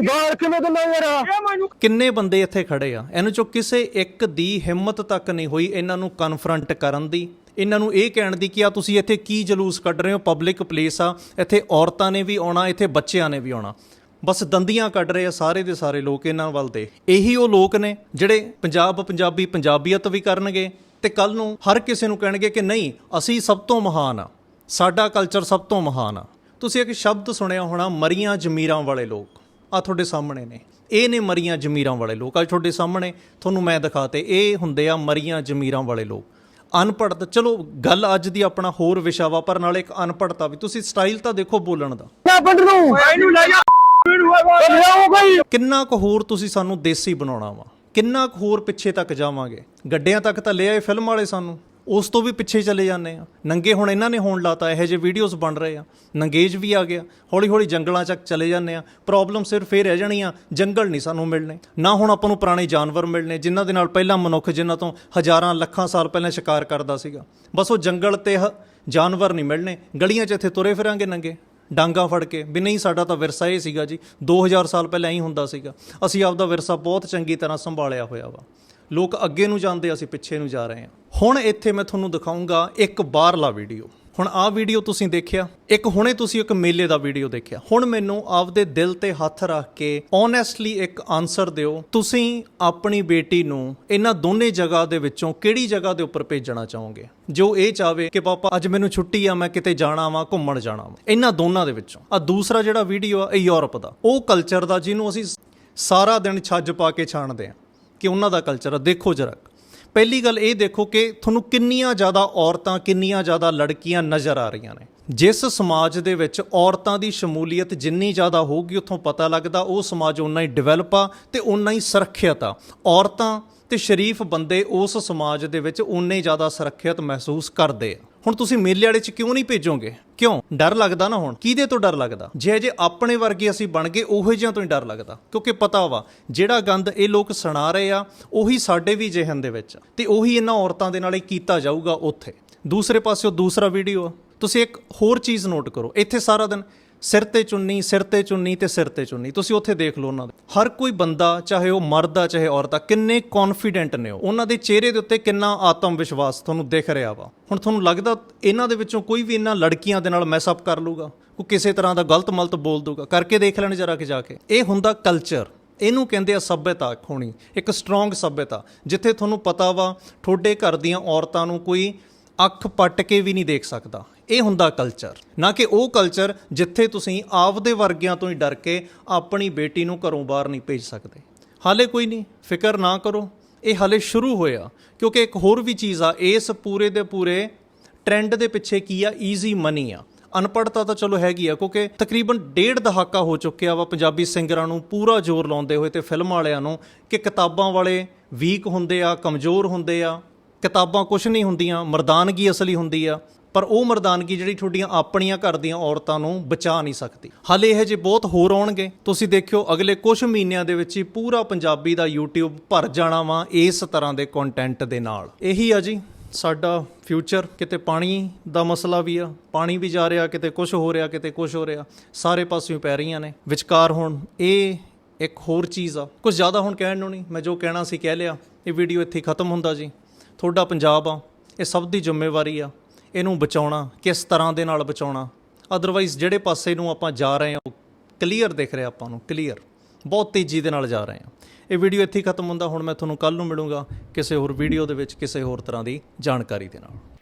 Speaker 5: ਗਾਲ ਕਿਵੇਂ ਦਿੰਦਾ ਯਾਰ?
Speaker 1: ਕਿੰਨੇ ਬੰਦੇ ਇੱਥੇ ਖੜੇ ਆ? ਇਹਨਾਂ ਚੋਂ ਕਿਸੇ ਇੱਕ ਦੀ ਹਿੰਮਤ ਤੱਕ ਨਹੀਂ ਹੋਈ ਇਹਨਾਂ ਨੂੰ ਕਨਫਰੰਟ ਕਰਨ ਦੀ। ਇਹਨਾਂ ਨੂੰ ਇਹ ਕਹਿਣ ਦੀ ਕਿ ਆ ਤੁਸੀਂ ਇੱਥੇ ਕੀ ਜਲੂਸ ਕੱਢ ਰਹੇ ਹੋ? ਪਬਲਿਕ ਪਲੇਸ ਆ ਇੱਥੇ ਔਰਤਾਂ ਨੇ ਵੀ ਆਉਣਾ ਇੱਥੇ ਬੱਚਿਆਂ ਨੇ ਵੀ ਆਉਣਾ। ਬਸ ਦੰਦੀਆਂ ਕੱਢ ਰਹੇ ਆ ਸਾਰੇ ਦੇ ਸਾਰੇ ਲੋਕ ਇਹਨਾਂ ਵੱਲ ਦੇ ਇਹੀ ਉਹ ਲੋਕ ਨੇ ਜਿਹੜੇ ਪੰਜਾਬ ਪੰਜਾਬੀ ਪੰਜਾਬੀਅਤ ਵੀ ਕਰਨਗੇ ਤੇ ਕੱਲ ਨੂੰ ਹਰ ਕਿਸੇ ਨੂੰ ਕਹਿਣਗੇ ਕਿ ਨਹੀਂ ਅਸੀਂ ਸਭ ਤੋਂ ਮਹਾਨ ਆ। ਸਾਡਾ ਕਲਚਰ ਸਭ ਤੋਂ ਮਹਾਨ ਆ। ਤੁਸੀਂ ਇੱਕ ਸ਼ਬਦ ਸੁਣਿਆ ਹੋਣਾ ਮਰੀਆਂ ਜ਼ਮੀਰਾਂ ਵਾਲੇ ਲੋਕ। ਆ ਤੁਹਾਡੇ ਸਾਹਮਣੇ ਨੇ। ਇਹ ਨੇ ਮਰੀਆਂ ਜ਼ਮੀਰਾਂ ਵਾਲੇ ਲੋਕ। ਅੱਜ ਤੁਹਾਡੇ ਸਾਹਮਣੇ ਤੁਹਾਨੂੰ ਮੈਂ ਦਿਖਾਤੇ ਇਹ ਹੁੰਦੇ ਆ ਮਰੀਆਂ ਜ਼ਮੀਰਾਂ ਵਾਲੇ ਲੋਕ। ਅਨਪੜ੍ਹ ਚਲੋ ਗੱਲ ਅੱਜ ਦੀ ਆਪਣਾ ਹੋਰ ਵਿਸ਼ਾ ਵਾ ਪਰ ਨਾਲ ਇੱਕ ਅਨਪੜ੍ਹਤਾ ਵੀ। ਤੁਸੀਂ ਸਟਾਈਲ ਤਾਂ ਦੇਖੋ ਬੋਲਣ ਦਾ।
Speaker 5: ਪਿੰਡ ਨੂੰ। ਇਹਨੂੰ ਲੈ ਜਾ। ਲਿਆਓ ਬਈ
Speaker 1: ਕਿੰਨਾ ਕੁ ਹੋਰ ਤੁਸੀਂ ਸਾਨੂੰ ਦੇਸੀ ਬਣਾਉਣਾ ਵਾ? ਕਿੰਨਾ ਕੁ ਹੋਰ ਪਿੱਛੇ ਤੱਕ ਜਾਵਾਂਗੇ? ਗੱਡਿਆਂ ਤੱਕ ਤਾਂ ਲੈ ਆਏ ਫਿਲਮ ਵਾਲੇ ਸਾਨੂੰ। ਉਸ ਤੋਂ ਵੀ ਪਿੱਛੇ ਚਲੇ ਜਾਂਦੇ ਆ। ਨੰਗੇ ਹੁਣ ਇਹਨਾਂ ਨੇ ਹੋਣ ਲਾਤਾ, ਇਹੋ ਜਿਹੇ ਵੀਡੀਓਜ਼ ਬਣ ਰਹੇ ਆ। ਨੰਗੇਜ ਵੀ ਆ ਗਿਆ। ਹੌਲੀ ਹੌਲੀ ਜੰਗਲਾਂ ਚੱਕ ਚਲੇ ਜਾਂਦੇ ਆ। ਪ੍ਰੋਬਲਮ ਸਿਰਫ ਇਹ ਰਹਿ ਜਾਣੀ ਆ, ਜੰਗਲ ਨਹੀਂ ਸਾਨੂੰ ਮਿਲਣੇ। ਨਾ ਹੁਣ ਆਪਾਂ ਨੂੰ ਪੁਰਾਣੇ ਜਾਨਵਰ ਮਿਲਣੇ, ਜਿਨ੍ਹਾਂ ਦੇ ਨਾਲ ਪਹਿਲਾਂ ਮਨੁੱਖ ਜਿਨ੍ਹਾਂ ਤੋਂ ਹਜ਼ਾਰਾਂ, ਲੱਖਾਂ ਸਾਲ ਪਹਿਲਾਂ ਸ਼ਿਕਾਰ ਕਰਦਾ ਸੀਗਾ। ਬਸ ਉਹ ਜੰਗਲ ਤੇ ਹ- ਜਾਨਵਰ ਨਹੀਂ ਮਿਲਣੇ। ਗਲੀਆਂ 'ਚ ਇੱਥੇ ਤੁਰੇ ਫਿਰਾਂਗੇ ਨੰਗੇ। ਡਾਂਗਾ ਫੜ ਕੇ, ਵੀ ਨਹੀਂ ਸਾਡਾ ਤਾਂ ਵਿਰਸਾ ਇਹ ਸੀਗਾ ਜੀ 2000 ਸਾਲ ਪਹਿਲਾਂ ਹੀ ਹੁੰਦਾ ਸੀਗਾ। ਅਸੀਂ ਆਪਦਾ ਵਿਰਸਾ ਬਹੁਤ ਚੰਗੀ ਤਰ੍ਹਾਂ ਸੰਭਾਲਿਆ ਹੋਇਆ ਵਾ। ਲੋਕ ਅੱਗੇ ਨੂੰ ਜਾਂਦੇ, ਅਸੀਂ ਪਿੱਛੇ ਨੂੰ ਜਾ ਰਹੇ ਹਾਂ। ਹੁਣ ਇੱਥੇ ਮੈਂ ਤੁਹਾਨੂੰ ਦਿਖਾਉਂਗਾ ਇੱਕ ਬਾਹਰਲਾ ਵੀਡੀਓ ਹੁਣ ਆਹ ਵੀਡੀਓ ਤੁਸੀਂ ਦੇਖਿਆ? ਇੱਕ ਹੁਣੇ ਤੁਸੀਂ ਇੱਕ ਮੇਲੇ ਦਾ ਵੀਡੀਓ ਦੇਖਿਆ। ਹੁਣ ਮੈਨੂੰ ਆਪਦੇ ਦਿਲ ਤੇ ਹੱਥ ਰੱਖ ਕੇ ਓਨੈਸਟਲੀ ਇੱਕ ਆਨਸਰ ਦਿਓ। ਤੁਸੀਂ ਆਪਣੀ ਬੇਟੀ ਨੂੰ ਇਹਨਾਂ ਦੋਨੇ ਜਗ੍ਹਾ ਦੇ ਵਿੱਚੋਂ ਕਿਹੜੀ ਜਗ੍ਹਾ ਦੇ ਉੱਪਰ ਭੇਜਣਾ ਚਾਹੋਗੇ? ਜੋ ਇਹ ਚਾਵੇ ਕਿ ਪਾਪਾ, ਅੱਜ ਮੈਨੂੰ ਛੁੱਟੀ ਆ, ਮੈਂ ਕਿਤੇ ਜਾਣਾ ਵਾਂ, ਘੁੰਮਣ ਜਾਣਾ ਵਾਂ। ਇਹਨਾਂ ਦੋਨਾਂ ਦੇ ਵਿੱਚੋਂ। ਆ ਦੂਸਰਾ ਜਿਹੜਾ ਵੀਡੀਓ ਆ, ਇਹ ਯੂਰਪ ਦਾ। ਉਹ ਕਲਚਰ ਦਾ, ਜਿਹਨੂੰ ਅਸੀਂ ਸਾਰਾ ਦਿਨ ਛੱਜ ਪਾ ਕੇ ਛਾਣਦੇ ਆ। ਕਿ ਉਹਨਾਂ ਦਾ ਕਲਚਰ ਆ। ਦੇਖੋ ਜਰਾ। ਪਹਿਲੀ ਗੱਲ ਇਹ ਦੇਖੋ ਕਿ ਤੁਹਾਨੂੰ ਕਿੰਨੀਆਂ ਜ਼ਿਆਦਾ ਔਰਤਾਂ, ਕਿੰਨੀਆਂ ਜ਼ਿਆਦਾ ਲੜਕੀਆਂ ਨਜ਼ਰ ਆ ਰਹੀਆਂ ਨੇ। ਜਿਸ ਸਮਾਜ ਦੇ ਵਿੱਚ ਔਰਤਾਂ ਦੀ ਸ਼ਮੂਲੀਅਤ ਜਿੰਨੀ ਜ਼ਿਆਦਾ ਹੋਊਗੀ, ਉੱਥੋਂ ਪਤਾ ਲੱਗਦਾ, ਉਹ ਸਮਾਜ ਉਨਾ ਹੀ ਡਿਵੈਲਪ ਆ ਤੇ ਉਨਾ ਹੀ ਸੁਰੱਖਿਅਤ ਆ। ਔਰਤਾਂ ਤੇ ਸ਼ਰੀਫ ਬੰਦੇ ਉਸ ਸਮਾਜ ਦੇ ਵਿੱਚ ਉਨੇ ਜ਼ਿਆਦਾ ਸੁਰੱਖਿਅਤ ਮਹਿਸੂਸ ਕਰਦੇ ਆ। ਹੁਣ ਤੁਸੀਂ ਮੇਲੇ ਵਾਲੇ ਚ ਕਿਉਂ ਨਹੀਂ ਭੇਜੋਗੇ? ਕਿਉਂ? ਡਰ ਲੱਗਦਾ ਨਾ ਹੁਣ। ਕਿਹਦੇ ਤੋਂ ਡਰ ਲੱਗਦਾ? ਜੇ ਜੇ ਆਪਣੇ ਵਰਗੇ ਅਸੀਂ ਬਣ ਗਏ, ਉਹੋ ਜਿਹਾ ਤੋਂ ਹੀ ਡਰ ਲੱਗਦਾ। ਕਿਉਂਕਿ ਪਤਾ ਵਾ, ਜਿਹੜਾ ਗੰਦ ਇਹ ਲੋਕ ਸੁਣਾ ਰਹੇ ਆ, ਉਹੀ ਸਾਡੇ ਵੀ ਜਿਹਨ ਦੇ ਵਿੱਚ ਆ। ਤੇ ਉਹੀ ਇਹਨਾਂ ਔਰਤਾਂ ਦੇ ਨਾਲ ਹੀ ਕੀਤਾ ਜਾਊਗਾ ਉੱਥੇ। ਦੂਸਰੇ ਪਾਸਿਓ ਦੂਸਰਾ ਵੀਡੀਓ ਆ। ਤੁਸੀਂ ਇੱਕ ਹੋਰ ਚੀਜ਼ ਨੋਟ ਕਰੋ। ਇੱਥੇ ਸਾਰਾ ਦਿਨ ਸਿਰ ਤੇ ਚੁੰਨੀ, ਸਿਰ ਤੇ ਚੁੰਨੀ ਤੇ ਸਿਰ ਤੇ ਚੁੰਨੀ। ਤੁਸੀਂ ਉੱਥੇ ਦੇਖ ਲਓ ਉਹਨਾਂ ਦੇ। ਹਰ ਕੋਈ ਬੰਦਾ, ਚਾਹੇ ਉਹ ਮਰਦ ਆ, ਚਾਹੇ ਔਰਤ ਆ, ਕਿੰਨੇ ਕੌਨਫੀਡੈਂਟ ਨੇ ਉਹ। ਉਹਨਾਂ ਦੇ ਚਿਹਰੇ ਦੇ ਉੱਤੇ ਕਿੰਨਾ ਆਤਮ ਵਿਸ਼ਵਾਸ ਤੁਹਾਨੂੰ ਦਿਖ ਰਿਹਾ ਵਾ। ਹੁਣ ਤੁਹਾਨੂੰ ਲੱਗਦਾ ਇਹਨਾਂ ਦੇ ਵਿੱਚੋਂ ਕੋਈ ਵੀ ਇਹਨਾਂ ਲੜਕੀਆਂ ਦੇ ਨਾਲ ਮੈਸਅਪ ਕਰ ਲੂਗਾ, ਕੋਈ ਕਿਸੇ ਤਰ੍ਹਾਂ ਦਾ ਗਲਤ ਮਲਤ ਬੋਲ ਦੂਗਾ ਕਰਕੇ ਦੇਖ ਲੈਣ ਜਰਾ ਕਿ ਜਾ ਕੇ। ਇਹ ਹੁੰਦਾ ਕਲਚਰ ਇਹਨੂੰ ਕਹਿੰਦੇ ਆ ਸੱਭਿਅਤਾ ਹੋਣੀ ਇੱਕ ਸਟਰੋਂਗ ਸੱਭਿਅਤਾ, ਜਿੱਥੇ ਤੁਹਾਨੂੰ ਪਤਾ ਵਾ, ਤੁਹਾਡੇ ਘਰ ਦੀਆਂ ਔਰਤਾਂ ਨੂੰ ਕੋਈ ਅੱਖ ਪੱਟ ਕੇ ਵੀ ਨਹੀਂ ਦੇਖ ਸਕਦਾ। ਇਹ ਹੁੰਦਾ ਕਲਚਰ ਨਾ ਕਿ ਉਹ ਕਲਚਰ ਜਿੱਥੇ ਤੁਸੀਂ ਆਪਦੇ ਵਰਗਿਆਂ ਤੋਂ ਹੀ ਡਰ ਕੇ ਆਪਣੀ ਬੇਟੀ ਨੂੰ ਘਰੋਂ ਬਾਹਰ ਨਹੀਂ ਭੇਜ ਸਕਦੇ। ਹਾਲੇ ਕੋਈ ਨਹੀਂ। ਫਿਕਰ ਨਾ ਕਰੋ। ਇਹ ਹਾਲੇ ਸ਼ੁਰੂ ਹੋਇਆ। ਕਿਉਂਕਿ ਇੱਕ ਹੋਰ ਵੀ ਚੀਜ਼ ਆ, ਇਸ ਪੂਰੇ ਦੇ ਪੂਰੇ ਟ੍ਰੈਂਡ ਦੇ ਪਿੱਛੇ ਕੀ ਆ? ਈਜ਼ੀ ਮਨੀ ਆ। ਅਨਪੜ੍ਹਤਾ ਤਾਂ ਚਲੋ ਹੈਗੀ ਆ, ਕਿਉਂਕਿ ਤਕਰੀਬਨ ਡੇਢ ਦਹਾਕਾ ਹੋ ਚੁੱਕਿਆ ਵਾ ਪੰਜਾਬੀ ਸਿੰਗਰਾਂ ਨੂੰ ਪੂਰਾ ਜ਼ੋਰ ਲਾਉਂਦੇ ਹੋਏ ਤੇ ਫਿਲਮ ਵਾਲਿਆਂ ਨੂੰ ਕਿ ਕਿਤਾਬਾਂ ਵਾਲੇ ਵੀਕ ਹੁੰਦੇ ਆ, ਕਮਜ਼ੋਰ ਹੁੰਦੇ ਆ। ਕਿਤਾਬਾਂ ਕੁਝ ਨਹੀਂ ਹੁੰਦੀਆਂ, ਮਰਦਾਨਗੀ ਅਸਲੀ ਹੁੰਦੀ ਆ, ਪਰ ਉਹ ਮਰਦਾਨਗੀ ਜਿਹੜੀ ਤੁਹਾਡੀਆਂ ਆਪਣੀਆਂ ਘਰ ਦੀਆਂ ਔਰਤਾਂ ਨੂੰ ਬਚਾ ਨਹੀਂ ਸਕਦੀ। ਹਾਲੇ ਇਹ ਜੇ ਬਹੁਤ ਹੋਰ ਆਉਣਗੇ। ਤੁਸੀਂ ਦੇਖਿਓ, ਅਗਲੇ ਕੁਝ ਮਹੀਨਿਆਂ ਦੇ ਵਿੱਚ ਹੀ ਪੂਰਾ ਪੰਜਾਬੀ ਦਾ YouTube ਭਰ ਜਾਣਾ ਵਾ ਇਸ ਤਰ੍ਹਾਂ ਦੇ ਕੰਟੈਂਟ ਦੇ ਨਾਲ। ਇਹੀ ਆ ਜੀ, ਸਾਡਾ ਫਿਊਚਰ ਕਿਤੇ ਪਾਣੀ ਦਾ ਮਸਲਾ ਵੀ ਆ, ਪਾਣੀ ਵੀ ਜਾ ਰਿਹਾ, ਕਿਤੇ ਕੁਝ ਹੋ ਰਿਹਾ, ਕਿਤੇ ਕੁਝ ਹੋ ਰਿਹਾ, ਸਾਰੇ ਪਾਸਿਓਂ ਪੈ ਰਹੀਆਂ ਨੇ। ਵਿਚਕਾਰ ਹੁਣ ਇਹ ਇੱਕ ਹੋਰ ਚੀਜ਼ ਆ। ਕੁਝ ਜ਼ਿਆਦਾ ਹੁਣ ਕਹਿਣ ਨੂੰ ਨਹੀਂ, ਮੈਂ ਜੋ ਕਹਿਣਾ ਸੀ ਕਹਿ ਲਿਆ, ਇਹ ਵੀਡੀਓ ਇੱਥੇ ਖਤਮ ਹੁੰਦਾ ਜੀ। ਤੁਹਾਡਾ ਪੰਜਾਬ ਆ, ਇਹ ਸਭ ਦੀ ਜ਼ਿੰਮੇਵਾਰੀ ਆ। ਇਹਨੂੰ ਬਚਾਉਣਾ, ਕਿਸ ਤਰ੍ਹਾਂ ਦੇ ਨਾਲ ਬਚਾਉਣਾ। ਅਦਰਵਾਈਜ਼ ਜਿਹੜੇ ਪਾਸੇ ਨੂੰ ਆਪਾਂ ਜਾ ਰਹੇ ਹਾਂ, ਉਹ ਕਲੀਅਰ ਦਿਖ ਰਿਹਾ ਆਪਾਂ ਨੂੰ ਕਲੀਅਰ ਬਹੁਤ ਤੇਜ਼ੀ ਦੇ ਨਾਲ ਜਾ ਰਹੇ ਹਾਂ। ਇਹ ਵੀਡੀਓ ਇੱਥੇ ਖਤਮ ਹੁੰਦਾ, ਹੁਣ ਮੈਂ ਤੁਹਾਨੂੰ ਕੱਲ ਨੂੰ ਮਿਲੂੰਗਾ ਕਿਸੇ ਹੋਰ ਵੀਡੀਓ ਦੇ ਵਿੱਚ, ਕਿਸੇ ਹੋਰ ਤਰ੍ਹਾਂ ਦੀ ਜਾਣਕਾਰੀ ਦੇ ਨਾਲ।